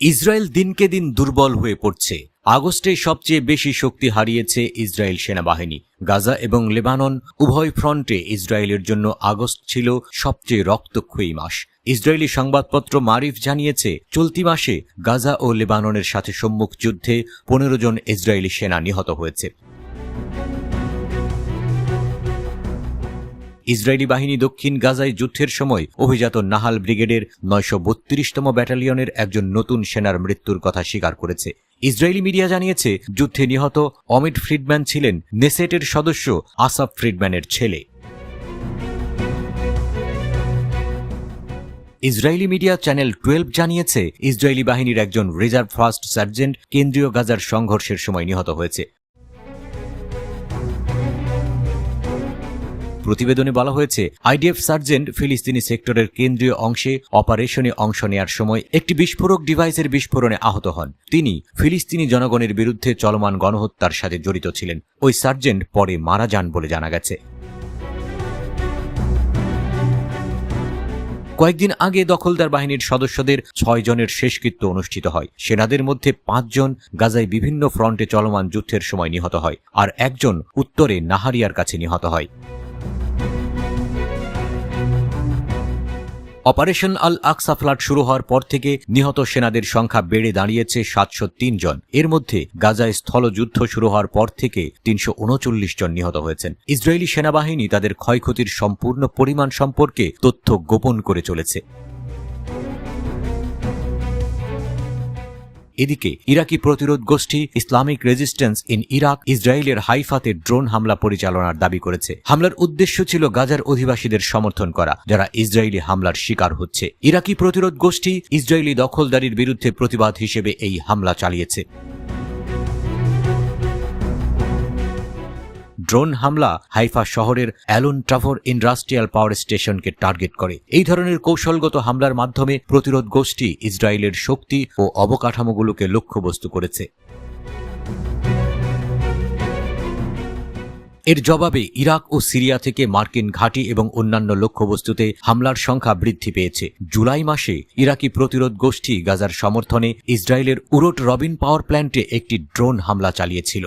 Israel দিনকে দিন দুর্বল হয়ে পড়ছে। আগস্টে সবচেয়ে বেশি শক্তি হারিয়েছে ইসরায়েল সেনাবাহিনী। গাজা এবং লেবানন উভয় ফ্রন্টে ইসরায়েলের জন্য আগস্ট ছিল সবচেয়ে রক্তক্ষয়ী মাস। ইসরায়েলি সংবাদপত্র মারিফ জানিয়েছে, চলতি মাসে গাজা ও লেবাননের সাথে সম্মুখ যুদ্ধে পনেরো জন ইসরায়েলি সেনা নিহত হয়েছে। ইসরায়েলি বাহিনী দক্ষিণ গাজায় যুদ্ধের সময় অভিজাত নাহাল ব্রিগেডের নয়শো বত্রিশতম ব্যাটালিয়নের একজন নতুন সেনার মৃত্যুর কথা স্বীকার করেছে। ইসরায়েলি মিডিয়া জানিয়েছে, যুদ্ধে নিহত অমিট ফ্রিডম্যান ছিলেন নেসেটের সদস্য আসাফ ফ্রিডম্যানের ছেলে। ইসরায়েলি মিডিয়া চ্যানেল টুয়েলভ জানিয়েছে, ইসরায়েলি বাহিনীর একজন রিজার্ভ ফার্স্ট সার্জেন্ট কেন্দ্রীয় গাজার সংঘর্ষের সময় নিহত হয়েছে। প্রতিবেদনে বলা হয়েছে, আইডিএফ সার্জেন্ট ফিলিস্তিনি সেক্টরের কেন্দ্রীয় অংশে অপারেশনে অংশ নেয়ার সময় একটি বিস্ফোরক ডিভাইসের বিস্ফোরণে আহত হন। তিনি ফিলিস্তিনি জনগণের বিরুদ্ধে চলমান গণহত্যার সাথে জড়িত ছিলেন। ওই সার্জেন্ট পরে মারা যান বলে জানা গেছে। কয়েকদিন আগে দখলদার বাহিনীর সদস্যদের ছয় জনের শেষকৃত্য অনুষ্ঠিত হয়। সেনাদের মধ্যে পাঁচজন গাজায় বিভিন্ন ফ্রন্টে চলমান যুদ্ধের সময় নিহত হয় আর একজন উত্তরে নাহারিয়ার কাছে নিহত হয়। অপারেশন আল আকসা ফ্লাড শুরু হওয়ার পর থেকে নিহত সেনাদের সংখ্যা বেড়ে দাঁড়িয়েছে সাতশো তিন জন। এর মধ্যে গাজায় স্থলযুদ্ধ শুরু হওয়ার পর থেকে তিনশো উনচল্লিশ জন নিহত হয়েছেন। ইসরায়েলি সেনাবাহিনী তাদের ক্ষয়ক্ষতির সম্পূর্ণ পরিমাণ সম্পর্কে তথ্য গোপন করে চলেছে। এদিকে ইরাকি প্রতিরোধ গোষ্ঠী ইসলামিক রেজিস্ট্যান্স ইন ইরাক ইসরায়েলের হাইফাতে ড্রোন হামলা পরিচালনার দাবি করেছে। হামলার উদ্দেশ্য ছিল গাজার অধিবাসীদের সমর্থন করা, যারা ইসরায়েলি হামলার শিকার হচ্ছে। ইরাকি প্রতিরোধ গোষ্ঠী ইসরায়েলি দখলদারির বিরুদ্ধে প্রতিবাদ হিসেবে এই হামলা চালিয়েছে। ড্রোন হামলা হাইফা শহরের অ্যালন ট্রাভর ইন্ডাস্ট্রিয়াল পাওয়ার স্টেশনকে টার্গেট করে। এই ধরনের কৌশলগত হামলার মাধ্যমে প্রতিরোধ গোষ্ঠী ইসরায়েলের শক্তি ও অবকাঠামোগুলোকে লক্ষ্যবস্তু করেছে। এর জবাবে ইরাক ও সিরিয়া থেকে মার্কিন ঘাঁটি এবং অন্যান্য লক্ষ্যবস্তুতে হামলার সংখ্যা বৃদ্ধি পেয়েছে। জুলাই মাসে ইরাকি প্রতিরোধ গোষ্ঠী গাজার সমর্থনে ইসরায়েলের উরোট রবিন পাওয়ার প্ল্যান্টে একটি ড্রোন হামলা চালিয়েছিল।